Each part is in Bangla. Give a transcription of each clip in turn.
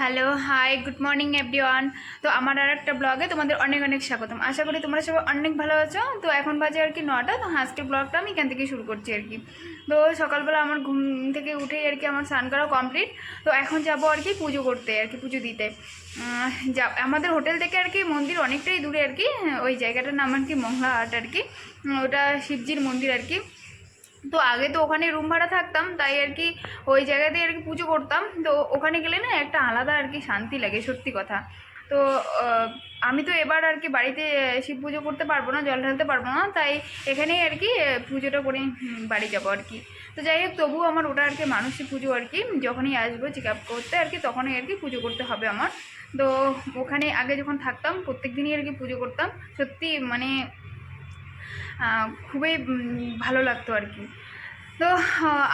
Hello hi good morning everyone তো আমার আর একটা ব্লগে তোমাদের অনেক অনেক স্বাগতম। আশা করি তোমরা সবাই অনেক ভালো আছো। তো এখন বাজে আর কি নটা, তো আজকে ব্লগটা আমি এখান থেকে শুরু করছি আর কি। তো সকালবেলা আমার ঘুম থেকে উঠেই আর কি আমার স্নান করা কমপ্লিট তো এখন যাব আর কি পুজো করতে, আর কি পুজো দিতে। যা, আমাদের হোটেল থেকে আর কি মন্দির অনেকটাই দূরে আর কি। ওই জায়গাটার নাম আর কি মংলা হাট আর কি। ওটা শিবজির মন্দির আর কি। তো আগে তো ওখানে রুম ভাড়া থাকতাম, তাই আর কি ওই জায়গাতে আর কি পুজো করতাম। তো ওখানে গেলে না একটা আলাদা আর কি শান্তি লাগে, সত্যি কথা। তো আমি তো এবার আর কি বাড়িতে শিব পুজো করতে পারব না, জল ঢালতে পারব না, তাই এখানেই আর কি পুজোটা করে বাড়ি যাব আর কি। তো যাই হোক, তবুও আমার ওটা আর কি মানসিক পুজো আর কি, যখনই আসব চেক আপ করতে আর কি, তখনই আর কি পুজো করতে হবে আমার। তো ওখানে আগে যখন থাকতাম, প্রত্যেক দিনই আর কি পুজো করতাম। সত্যি মানে খুবই ভালো লাগতো আর কি। তো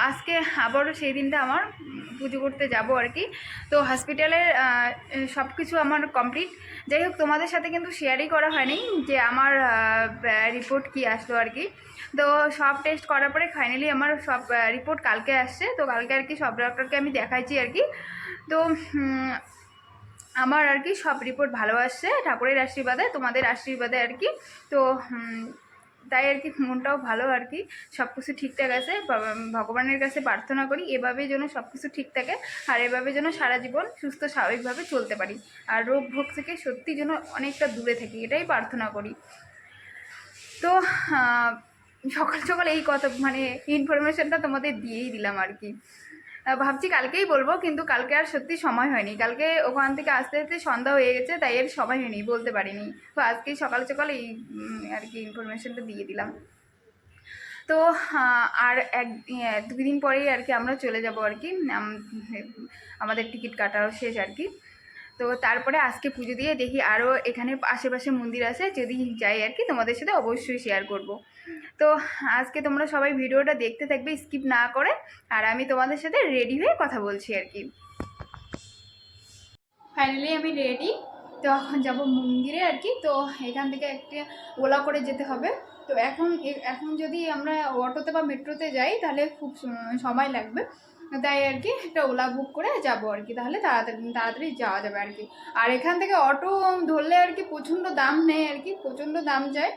আজকে আবারও সেই দিনটা আমার পুজো করতে যাব আর কি। তো হসপিটালের সব কিছু আমার কমপ্লিট যাই হোক, তোমাদের সাথে কিন্তু শেয়ারই করা হয়নি যে আমার রিপোর্ট কি আসলো আর কি। তো সব টেস্ট করার পরে ফাইনালি আমার সব রিপোর্ট কালকে আসছে। তো কালকে আর কি সব ডক্টরকে আমি দেখাইছি আর কি। তো আমার আর কি সব রিপোর্ট ভালো আসছে। ঠাকুরের আশীর্বাদে, তোমাদের আশীর্বাদে আর কি। তো তাই আর কি মনটাও ভালো আর কি। সব কিছু ঠিকঠাক আছে। ভগবানের কাছে প্রার্থনা করি এভাবে যেন সব কিছু ঠিক থাকে আর এভাবে যেন সারা জীবন সুস্থ স্বাভাবিকভাবে চলতে পারি। আর রোগ ভোগ থেকে সত্যি যেন অনেকটা দূরে থাকি, এটাই প্রার্থনা করি। তো সকাল সকাল এই কথা মানে ইনফরমেশনটা তোমাদের দিয়েই দিলাম আর কি। ভাবছি কালকেই বলব, কিন্তু কালকে আর সত্যি সময় হয়নি। কালকে ওখান থেকে আসতে আসতে সন্ধ্যা হয়ে গেছে, তাই আর সময় হয়নি, বলতে পারিনি। তো আজকেই সকাল সকাল এই আর কি ইনফরমেশনটা দিয়ে দিলাম। তো আর এক দুদিন পরেই আর কি আমরা চলে যাব আর কি। আমাদের টিকিট কাটাও শেষ আর কি। তো তারপরে আজকে পুজো দিয়ে দেখি আরও এখানে আশেপাশে মন্দির আছে, যদি যাই আর কি তোমাদের সাথে অবশ্যই শেয়ার করব। তো আজকে তোমরা সবাই ভিডিওটা দেখতে থাকবে স্কিপ না করে, আর আমি তোমাদের সাথে রেডি হয়ে কথা বলছি আর কি। ফাইনালি আমি রেডি তো এখন যাব মন্দিরে আর কি, তো এখান থেকে একটা ওলা করে যেতে হবে। তো এখন এখন যদি আমরা অটোতে বা মেট্রোতে যাই, তাহলে খুব সময় লাগবে। তাই আর কি, একটা ওলা বুক করে যাব আর কি। তাহলে তাড়াতাড়ি তাড়াতাড়ি যাওয়া যাবে আর কি। আর এখান থেকে অটো ধরলে আর কি প্রচণ্ড দাম নেয় আর কি, প্রচণ্ড দাম যায়।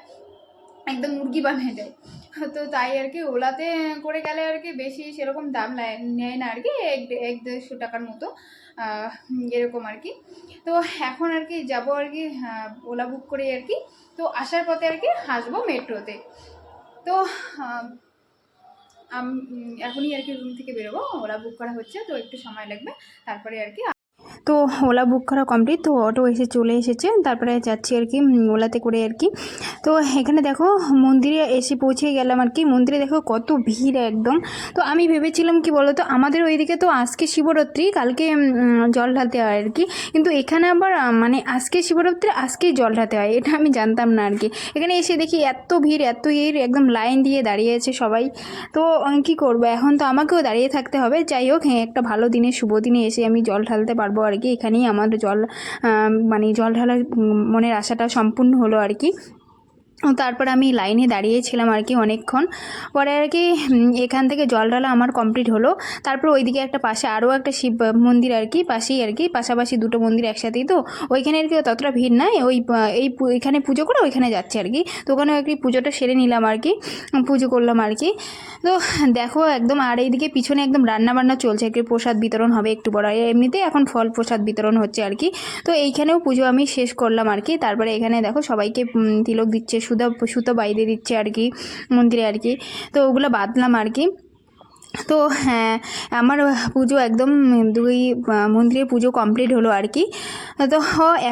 একদম মুরগি বানিয়ে দেয়। তো তাই আর কি ওলাতে করে গেলে আর কি বেশি সেরকম দাম নেয়- না আর কি, এক এক দেড়শো টাকার মতো এরকম আর কি। তো এখন আর কি যাব আর কি ওলা বুক করে আর কি। তো আসার পথে আর কি আসব মেট্রোতে। তো এখনই আর কি রুম থেকে বেরোবো। ওরা বুক করা হচ্ছে, তো একটু সময় লাগবে। তারপরে আর কি তো ওলা বুক করা কমপ্লিট তো অটো এসে চলে এসেছে। তারপরে যাচ্ছি আর কি ওলাতে করে আর কি। তো এখানে দেখো, মন্দিরে এসে পৌঁছে গেলাম আর কি। মন্দিরে দেখো কত ভিড় একদম। তো আমি ভেবেছিলাম কি বলতো, আমাদের ওইদিকে তো আজকে শিবরাত্রি, কালকে জল ঢালতে হয় আর কি। কিন্তু এখানে আবার মানে আজকে শিবরাত্রি আজকেই জল ঢালতে হয়, এটা আমি জানতাম না আর কি। এখানে এসে দেখি এত ভিড় এত ভিড়, একদম লাইন দিয়ে দাঁড়িয়ে আছে সবাই। তো কি করব? এখন তো আমাকেও দাঁড়িয়ে থাকতে হবে। যাই হোক হ্যাঁ একটা ভালো দিনে, শুভ দিনে এসে আমি জল ঢালতে পারব আর কি এখানেই আমার জল মানে জল ঢালার মনের আশাটা সম্পূর্ণ হলো আর কি। তারপর আমি লাইনে দাঁড়িয়েছিলাম আর কি অনেকক্ষণ। পরে আর কি এখান থেকে জল ঢালা আমার কমপ্লিট হলো। তারপর ওইদিকে একটা পাশে আরও একটা শিব মন্দির আর কি, পাশেই আর কি, পাশাপাশি দুটো মন্দির একসাথেই তো। ওইখানে আর কি ততটা ভিড় নাই, ওই এই এখানে পুজো করে ওইখানে যাচ্ছে আর কি। তো ওখানে আর কি পুজোটা সেরে নিলাম আর কি পুজো করলাম আর কি। তো দেখো একদম, আর এইদিকে পিছনে একদম রান্না বান্না চলছে আর কি প্রসাদ বিতরণ হবে একটু পর। এমনিতে এখন ফল প্রসাদ বিতরণ হচ্ছে আর কি। তো এইখানেও পুজো আমি শেষ করলাম আর কি। তারপরে এখানে দেখো সবাইকে তিলক দিচ্ছে সুতো সুতো বাইরে দিচ্ছে আর কি, মন্দিরে আর কি। তো ওগুলো বাঁধলাম আর কি। তো হ্যাঁ আমার পুজো একদম দুই মন্দিরে পুজো কমপ্লিট হলো আর কি। তো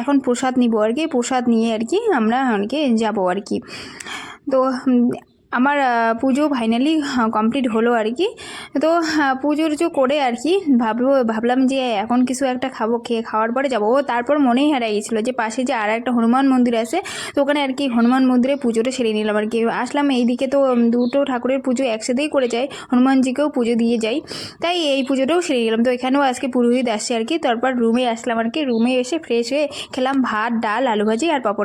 এখন প্রসাদ নিব আর কি, প্রসাদ নিয়ে আর কি আমরা আর কি যাব আর কি। তো আমার পুজো ফাইনালি কমপ্লিট হলো আর কি। তো আহ, পুজো টুজো করে আর কি ভাববো ভাবলাম যে এখন কিছু একটা খাব খেয়ে খাওয়ার পরে যাব। ও তারপর মনেই হারিয়ে গেছিল যে পাশে যে আর একটা হনুমান মন্দির আছে তো ওখানে আর কি হনুমান মন্দিরে পুজোটা সেরে নিলাম আর কি। আসলাম এইদিকে তো দুটো ঠাকুরের পুজো একসাথেই করে যাই হনুমানজিকেও পুজো দিয়ে যাই। তাই এই পুজোটাও সেরে নিলাম। তো এখানেও আজকে পুরোহিত আসছে আর কি তারপর রুমে আসলাম আর কি। রুমে এসে ফ্রেশ হয়ে খেলাম ভাত ডাল আলু ভাজি আর পাঁপড়